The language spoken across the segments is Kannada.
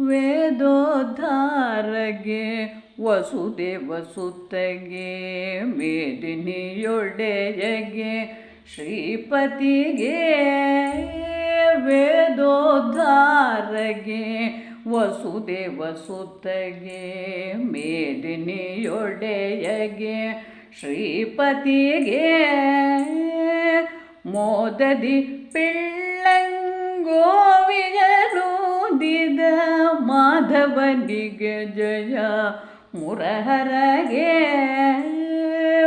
ವೇದೋದ್ಧಾರಗೆ ವಸುದೇವ ಸುತ್ತಗೆ ಮೇದಿನಿಯೊಡೆಯಗೆ ಶ್ರೀಪತಿಗೆ ವೇದೋದ್ಧಾರಗೆ ವಸುದೇವ ಸುತ್ತಗೆ ಮೇದಿನಿಯೊಡೆಯಗೆ ಶ್ರೀಪತಿಗೆ. ಮೋದದಿ ಪಿಳ್ಳಂಗೋವಿಯನೂದಿದ ಮಾಧವನಿಗೆ ಜಯ. ಮುರಹರಗೆ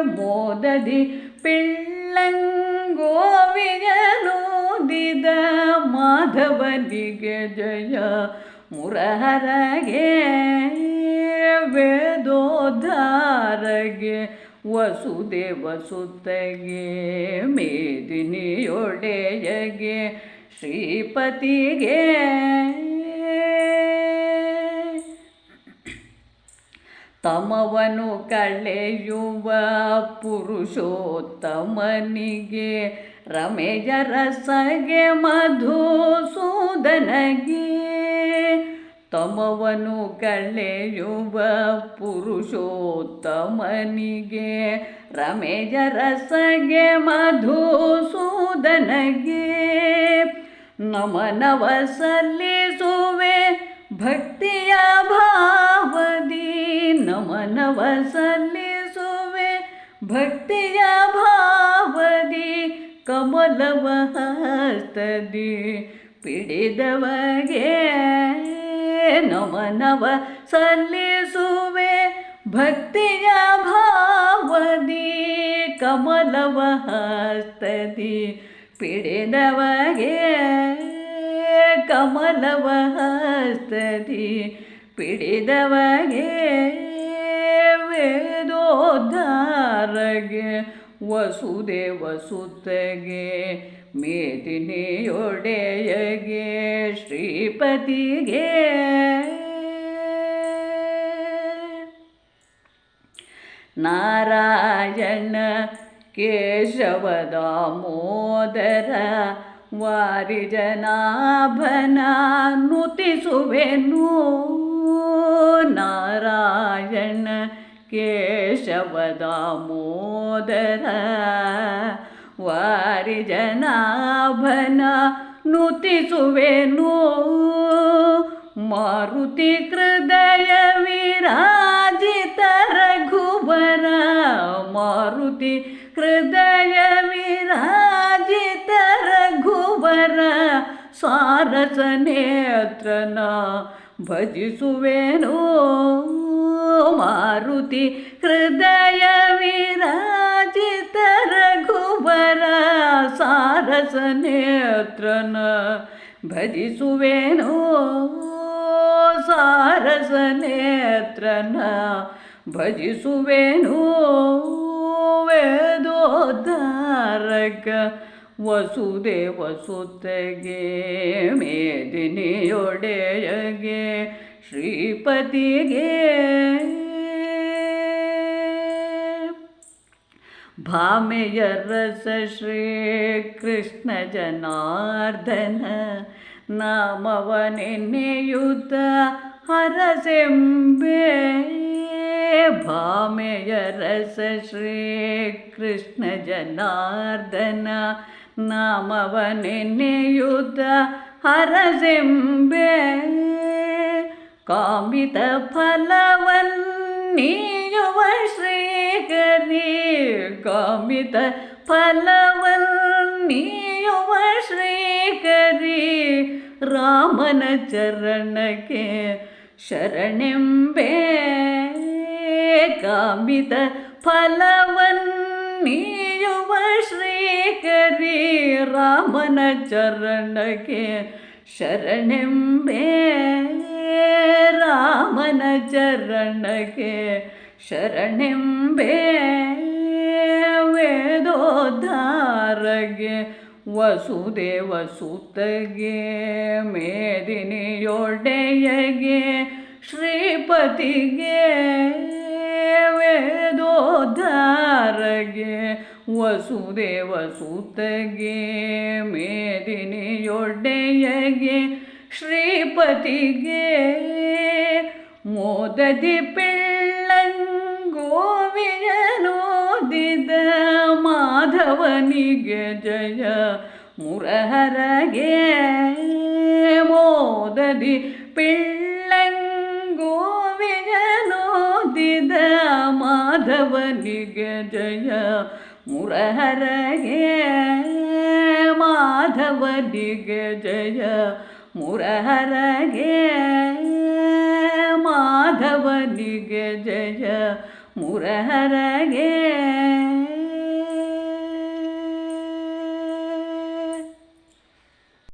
ಮೋದದಿ ಪಿಳ್ಳಂಗೋವಿಯನೂದಿದ ಮಾಧವನಿಗೆ ಜಯ. ಮುರಹರಗೆ ವೇದೋದ್ಧಾರಗೆ ವಸುದೇವ ಸುತ್ತಗೆ ಮೇದಿನಿಯೊಡೆಯಗೆ ಶ್ರೀಪತಿಗೆ ತಮವನು ಕಳೆಯುವ ಪುರುಷೋತ್ತಮನಿಗೆ ರಮೇಜ ರಸಗೆ ಮಧುಸೂದನಗೆ ತಮವನು ಕಳೆಯುವ ಪುರುಷೋತ್ತಮನಿಗೆ ರಮೇಜ ರಸಗೆ ಮಧುಸೂದನಗೆ ನಮನವ ಸಲ್ಲಿಸುವೆ ಭಕ್ತಿಯ ಭಾವದಿ ನಮನವ ಸಲ್ಲಿಸುವೆ ಭಕ್ತಿಯ ಭಾವದಿ ಕಮಲವ ಹಸ್ತದಿ ಪಿಡಿದವಗೆ ನಮನವ ಸಲ್ಲಿಸುವೆ ಭಕ್ತಿಯ ಭಾವದಿ ಕಮಲವ ಹಸ್ತದಿ ಪಿಡಿದವಗೆ ಕಮಲವ ಹಸ್ತದಿ ಪಿಡಿದವಗೆ ವೇದೋದ್ಧಾರಗೆ ವಸುದೇವ ಸುತ್ತಗೆ ಮೇದಿನಿಯೊಡೆಯಗೆ ಶ್ರೀಪತಿಗೆ. ನಾರಾಯಣ ಕೇಶವದ ದಾಮೋದರ ವಾರಿಜನಾಭನ ನುತಿಸುವೆನು ನಾರಾಯಣ ಕೇಶವ ದಾಮೋದರ ವಾರಿಜನಾಭನ ನುತಿಸುವೆನು ಮಾರುತಿ ಹೃದಯ ವಿರಾಜಿತ ರಘುವರ ಮಾರುತಿ ಹೃದಯ ವಿರಾಜಿತ ರಘುವರ ಸಾರಸ ನೇತ್ರನ ಭಜಿಸುವೆನು. ಮಾರುತಿ ಹೃದಯ ವಿರಾಜಿತ ರಘುವರ ಸಾರಸ ನೇತ್ರನ ಭಜಿಸುವೆನು. ಸಾರಸ ನೇತ್ರನ ಭಜಿಸುವೆನು. ವೇದೋದ್ಧಾರಕ ವಸುದೇವ ಸುತ್ತಗೆ ಮೇದಿನಿಯೊಡೆಯಗೆ ಶ್ರೀಪತಿಗೆ ಭಾಮೆಯ ರಸ ಶ್ರೀಕೃಷ್ಣ ಜನಾರ್ದನ ನಾಮವನೆನ್ನೆಯುತ ಹರಸೆಂಬೆ ಭಾಮೆಯ ರಸ ಶ್ರೀಕೃಷ್ಣ ಜನಾರ್ದನ ನಾಮವನೆನ್ನೆಯುತ ಹರಸೆಂಬೆ ಕಾಮಿತ ಫಲವನ್ನೀಯುವ ಶ್ರೀಕರಿ ಕಾಮಿತ ಫಲವನ್ನೀಯುವ ಶ್ರೀಕರಿ ರಾಮನ ಚರಣಕ್ಕೆ ಶರಣೆಂಬೆ ಕಾಮಿತ ಫಲವನ್ನೀಯುವ ಶ್ರೀಕರಿ ರಾಮನ ಚರಣಕ್ಕೆ ಶರಣೆಂಬೆ. ರಾಮನ ಚರಣಕ್ಕೆ ಶರಣೆಂಬೆ. ವೇದೋದ್ಧಾರಗೆ ವಸುದೇವ ಸುತ್ತಗೆ ಮೇದಿನಿಯೊಡೆಯಗೆ ಶ್ರೀಪತಿಗೆ. ವಸುದೇವ ಸುತ್ತಗೆ ಮೇದಿನಿಯೊಡೆಯಗೆ ಶ್ರೀಪತಿಗೆ ಮೋದದಿ ಪಿಳ್ಳಂಗೋವಿಯನೋದಿದ ಮಾಧವನಿಗೆ ಜಯ ಮುರಹರಗೆ ಮೋದದಿ ಪಿಳ್ಳಂಗೋವಿಯನೋದಿದ ಮಾಧವನಿಗೆ ಜಯ ಮುರಹರಗೆ ಮಾಧವನಿಗೆ ಜಯ ಮುರಹರಗೆ ಮಾಧವನಿಗೆ ಜಯ ಮುರಹರಗೆ